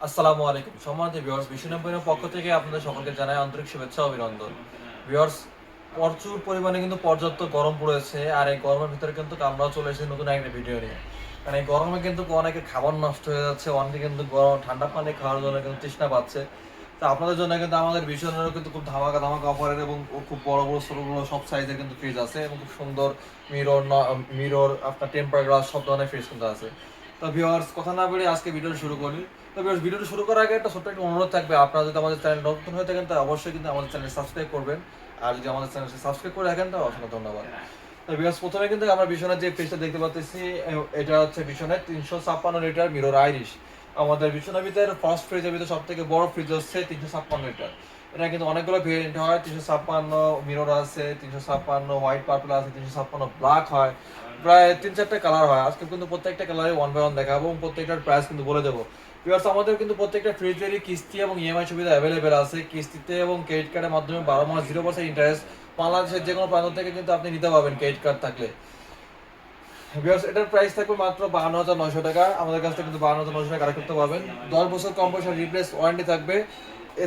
আসসালামু আলাইকুম। সম্মানিত ভিউয়ার্স পক্ষ থেকে আপনাদের সকলকে জানাই আন্তরিক শুভেচ্ছা অভিনন্দন। ভিউয়ার্স প্রচুর পরিমাণে কিন্তু পর্যাপ্ত গরম পড়েছে আর এই গরমের ভিতরে কিন্তু আমরাও চলে এসেছি নতুন একটা ভিডিও নিয়ে। কারণ এই গরমে কিন্তু অনেকের খাবার নষ্ট হয়ে যাচ্ছে, অনেকে কিন্তু গরম, ঠান্ডা পানি খাওয়ার জন্য কিন্তু তৃষ্ণা পাচ্ছে। তো আপনাদের জন্য কিন্তু আমাদের ভীষণেরও কিন্তু খুব ধামাকা ধামাকা অফারের এবং খুব বড় বড় ছোট বড় সব সাইজের কিন্তু ফ্রিজ আছে এবং খুব সুন্দর মিরর মিরর আপনার টেম্পার গ্লাস সব ধরনের ফ্রিজ কিন্তু আছে। তো ভিউয়ার্স কথা না বলে আজকে ভিডিওটা শুরু করি। তো ভিউয়ার্স ভিডিওটা শুরু করার আগে একটা ছোট্ট একটা অনুরোধ থাকবে। আপনারা যদি আমাদের চ্যানেল নতুন হয়ে থাকেন অবশ্যই কিন্তু আমাদের চ্যানেল সাবস্ক্রাইব করবেন। আর যদি আমাদের চ্যানেল সাবস্ক্রাইব করে রাখেন, তাহলে অসংখ্য ধন্যবাদ। তো ভিউয়ার্স প্রথমে কিন্তু আমরা বিছানার যে ফ্রিজটা দেখতে পাচ্ছি এটা হচ্ছে বিছানায় তিনশো ছাপ্পান্ন লিটার মিরর আইরিশ আমাদের ভিতরে ফার্স্ট ফ্রিজের ভিতরে সব থেকে বড় ফ্রিজ হচ্ছে তিনশো ছাপ্পান্ন লিটার। এটা কিন্তু অনেকগুলো ভেরিয়েন্ট হয়, তিনশো ছাপ্পান্ন মিরর আছে, তিনশো ছাপ্পান্ন হোয়াইট পার্পল আছে, তিনশো ছাপ্পান্ন ব্ল্যাক হয়। প্রায় তিন চারটা কালার হয়। আজকে কিন্তু প্রত্যেকটা কালারে ওয়ান বাই ওয়ান দেখাবো এবং প্রত্যেকটার প্রাইস কিন্তু বলে দেবো। বিকজ আমাদের কিন্তু প্রত্যেকটা ফ্রিজেরই কিস্তি এবং ইএমআই সুবিধা অ্যাভেলেবেল আছে। কিস্তিতে এবং ক্রেডিট কার্ডের মাধ্যমে বারো মাস জিরো পার্সেন্ট ইন্টারেস্ট বাংলাদেশের যে কোনো প্রান্ত থেকে কিন্তু আপনি নিতে পারবেন ক্রেডিট কার্ড থাকলে। বিকজ এটার প্রাইস থাকবে মাত্র বাহান্ন হাজার নয়শো টাকা। আমাদের কাছ থেকে কিন্তু বাহান্ন হাজার নয়শো টাকা কালেক্ট করতে পারবেন। দশ বছর কম্পালসারি রিপ্লেস ওয়ারেন্টি থাকবে।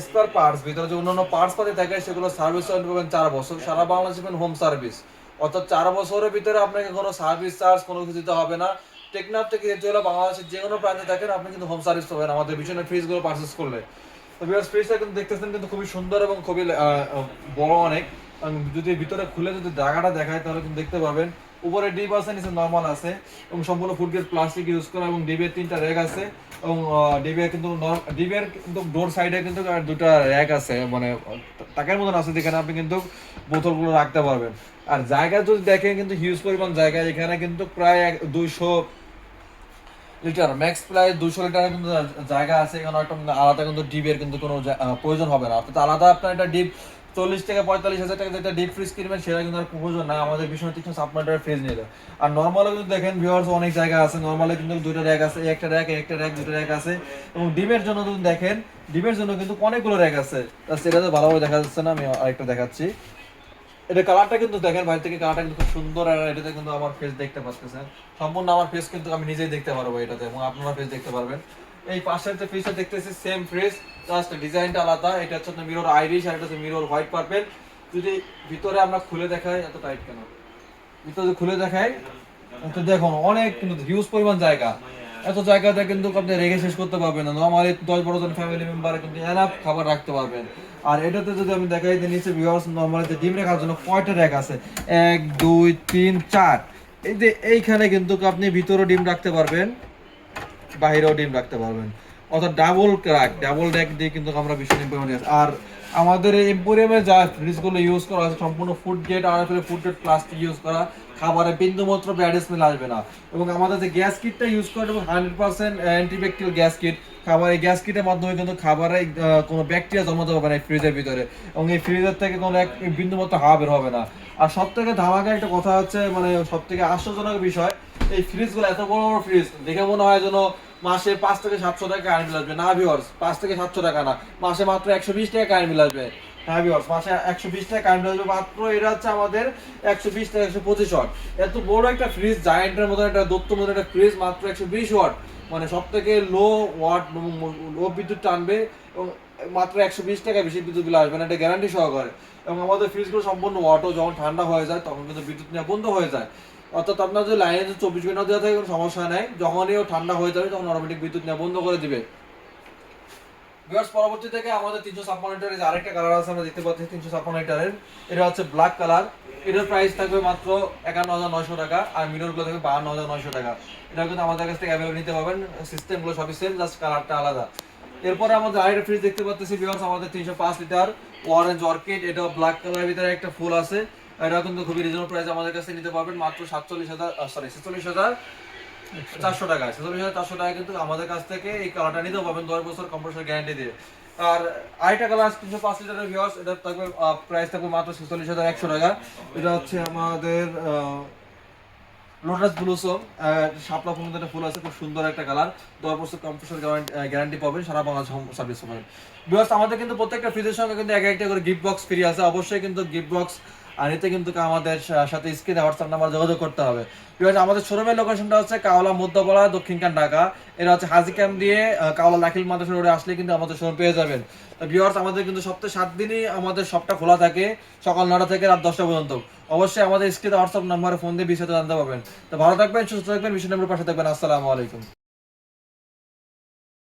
স্পার পার্টস ভিতরে যে অন্যান্য পার্টস পাতি থাকে, সেগুলো সার্ভিস পাবেন চার বছর। সারা বাংলাদেশে পাবেন হোম সার্ভিস অর্থাৎ চার বছরের ভিতরে আপনাকে কোনো সার্ভিস চার্জ কোনো কিছু দিতে হবে না। টেকনাফ থেকে যেতে হলে বাংলাদেশের যে কোনো প্রান্তে থাকেন, আপনি কিন্তু হোম সার্ভিস পাবেন আমাদের ভীষণ ফ্রিজগুলো পারচেস করলে। তো বিকজ ফ্রিজটা কিন্তু দেখতেছেন কিন্তু খুবই সুন্দর এবং খুবই বড় অনেক। যদি ভিতরে খুলে যদি জায়গাটা দেখায়, তাহলে কিন্তু দেখতে পাবেন। উপরে ডিপ আছে, নিচে নর্মাল আছে এবং সম্পূর্ণ ফুড গ্রেড প্লাস্টিক ইউজ করা এবং ডিবের তিনটা র্যাক আছে এবং ডিবের কিন্তু ডিবের কিন্তু ডোর সাইডে কিন্তু দুটা র্যাক আছে মানে টাকার মতন আছে যেখানে আপনি কিন্তু বোতলগুলো রাখতে পারবেন। আর জায়গা যদি দেখেন কিন্তু হিউজ পরিমাণ জায়গা, এখানে কিন্তু প্রায় দুইশো লিটার ম্যাক্স প্রায় দুশো লিটারের কিন্তু জায়গা আছে। এখানে একটা আলাদা কিন্তু ডিপের কিন্তু কোনো প্রয়োজন হবে না। অর্থাৎ আলাদা আপনার একটা ডিপ চল্লিশ থেকে পঁয়তাল্লিশ হাজার টাকা যেটা ডিপ ফ্রিজ কিনবেন, সেটা কিন্তু আর প্রয়োজন না আমাদের ভীষণ তীক্ষ্ণ সাপ্লাইটার ফ্রিজ নিলে আর নর্মালে কিন্তু দেখেন ভিউয়ার্স অনেক জায়গা আছে। নর্মালে কিন্তু দুইটা র্যাক আছে, একটা র্যাক একটা র্যাক দুটো র্যাক আছে। এবং ডিমের জন্য যদি দেখেন, ডিমের জন্য কিন্তু অনেকগুলো র্যাক আছে। সেটা তো ভালোভাবে দেখা যাচ্ছে না, আমি আরেকটা দেখাচ্ছি। এটা কালারটা কিন্তু দেখেন বাইরে থেকে কালারটা কিন্তু খুব সুন্দর, আর এটাতে কিন্তু আমার ফেস দেখতে পাচ্ছেন। সম্পূর্ণ আমার ফেস কিন্তু আমি নিজেই দেখতে পারব এটাতে, এবং আপনারা ফেস দেখতে পারবেন। এই পাশের যে ফেসটা দেখতেছি সেম ফেস জাস্ট ডিজাইনটা আলাদা। এটা হচ্ছে মিরর আইরিশ আর এটা হচ্ছে মিরর হোয়াইট পার্পেল যদি ভিতরে আমরা খুলে দেখাই, এত টাইট কেন? ভিতরে খুলে দেখাই তো দেখুন, অনেক কিন্তু হিউজ পরিমাণ জায়গা। এত জায়গাতে কিন্তু আপনি রেখে শেষ করতে পারবেন না। নর্মালি দশ বারো জন ফ্যামিলি মেম্বার কিন্তু এনাফ খাবার রাখতে পারবেন। আর এটাতে যদি আমি দেখাই যে নিচে ভিউয়ার্স নর্মালিতে ডিম রাখার জন্য কয়টা র্যাক আছে? এক, দুই, তিন, চার। এই যে এইখানে কিন্তু আপনি ভিতরে ডিম রাখতে পারবেন। বাইরেও ডিম রাখতে পারবেন। অর্থাৎ ডাবল ক্র্যাক ডাবল র্যাক দিয়ে কিন্তু আমরা ভীষণ ইম্পোরিয়াম আর আমাদের এই এম্পোরিয়ামে যা ফ্রিজগুলো ইউজ করা আছে সম্পূর্ণ ফুড গেট আর ফুড গেট প্লাস্টিক ইউজ করা খাবারে বিন্দুমাত্র ব্যাড স্মেল আসবে না। এবং আমাদের যে গ্যাস কিটটা ইউজ করা এবং hundred percent antibacterial gas kit খাবার এই গ্যাস কিটের মাধ্যমে কিন্তু খাবারে কোনো ব্যাকটেরিয়া জমাতে হবে না এই ফ্রিজের ভিতরে। এবং এই ফ্রিজের থেকে কোনো এক বিন্দুমাত্র হাওয়া বের হবে না। আর সব থেকে ধামাকা একটা কথা হচ্ছে মানে সব থেকে আশ্চর্যজনক বিষয় এই ফ্রিজগুলো এত বড় বড় ফ্রিজ দেখে মনে হয় যেন মাসে পাঁচ থেকে সাতশো টাকা কারেন্ট আসবে। না ভিওর্স পাঁচ থেকে সাতশো টাকা না, মাসে মাত্র একশো বিশ টাকা কারেন্ট আসবে। হ্যাঁ ভিওর্স মাসে একশো বিশ টাকা কারেন্ট আসবে, মাত্র এটা হচ্ছে আমাদের একশো বিশ থেকে একশো পঁচিশ ওয়াট এত বড় একটা ফ্রিজ জায়েন্টের মতন একটা দত্ত মতন একটা ফ্রিজ মাত্র একশো বিশ ওয়াট মানে সব থেকে লো ওয়াট লো বিদ্যুৎ টানবে এবং মাত্র একশো বিশ টাকা বেশি বিদ্যুৎ বিল আসবে না, এটা গ্যারান্টি সহকারে। এবং আমাদের ফ্রিজগুলো সম্পূর্ণ ওয়াটও যখন ঠান্ডা হয়ে যায়, তখন কিন্তু বিদ্যুৎ নেওয়া বন্ধ হয়ে যায়। অর্থাৎ আপনার যদি লাইনে যদি চব্বিশ ঘণ্টা দেওয়া থাকে, কোনো সমস্যা নেই। যখনই ও ঠান্ডা হয়ে যাবে, তখন অটোমেটিক বিদ্যুৎ নেওয়া বন্ধ করে দিবে। বিকজ পরবর্তী থেকে আমাদের তিনশো ছাপ্পান্ন লিটারের আরেকটা কালার আছে, আমরা দেখতে পাচ্ছি তিনশো ছাপ্পান্ন লিটারের এটা হচ্ছে ব্ল্যাক কালার এটার প্রাইস থাকবে মাত্র একান্ন হাজার নয়শো টাকা আর মিররগুলো থাকবে বাহান্ন হাজার নয়শো টাকা। এটা কিন্তু আমাদের কাছ থেকে অ্যাভেলেবল নিতে পারবেন। সিস্টেমগুলো সবই সেম জাস্ট কালারটা আলাদা। এরপরে আমাদের আরেকটা ফ্রিজ দেখতে পাচ্ছি বিকজ আমাদের তিনশো পাঁচ লিটার অরেঞ্জ অর্কিড এটা ব্ল্যাক কালারের ভিতরে একটা ফুল আছে। এটা কিন্তু খুবই রিজনেবল প্রাইস আমাদের কাছে নিতে পারবেন মাত্র সাতচল্লিশ হাজার সরি ছেচল্লিশ হাজার চারশো টাকা ছেচল্লিশ হাজার চারশো টাকা কিন্তু আমাদের কাছ থেকে এই কালারটা নিতেও পাবেন দশ বছর কম্পালসারি গ্যারান্টি দিয়ে। আর আরেকটা কালার তিনশো পাঁচ লিটারের ভিওস এটা থাকবে প্রাইস থাকবে মাত্র ছেচল্লিশ হাজার একশো টাকা। এটা হচ্ছে আমাদের লোটাস ব্লুসম শাপলা ফুল একটা ফুল আছে, খুব সুন্দর একটা কালার দশ বছর গ্যারান্টি পাবেন, সারা বাংলাদেশ হোম সার্ভিস পাবেন আমাদের কিন্তু প্রত্যেকটা ফ্রিজের সঙ্গে কিন্তু এক একটা করে গিফট বক্স ফ্রি আছে। অবশ্যই কিন্তু গিফট বক্স আর এতে কিন্তু আমাদের সাথে স্ক্রিনে হোয়াটসঅ্যাপ নাম্বার যোগাযোগ করতে হবে। বিকজ আমাদের শোরুমের লোকেশনটা হচ্ছে কাওলা মধ্যপাড়া দক্ষিণকান ঢাকা। এটা হচ্ছে হাজি ক্যাম্প দিয়ে কাওলা লাখিল মাদ্রাসা রোডে আসলে কিন্তু আমাদের শোরুম পেয়ে যাবেন। তো ভিউয়ার্স আমাদের কিন্তু সপ্তাহে সাত দিনই আমাদের শপটা খোলা থাকে, সকাল নটা থেকে রাত দশটা পর্যন্ত। অবশ্যই আমাদের স্ক্রিনে হোয়াটসঅ্যাপ নাম্বারে ফোন দিয়ে বিষয়টা জানতে পারবেন। তো ভালো থাকবেন, সুস্থ থাকবেন বিশ্ব নম্বরের পাশে থাকবেন। আসসালামু আলাইকুম।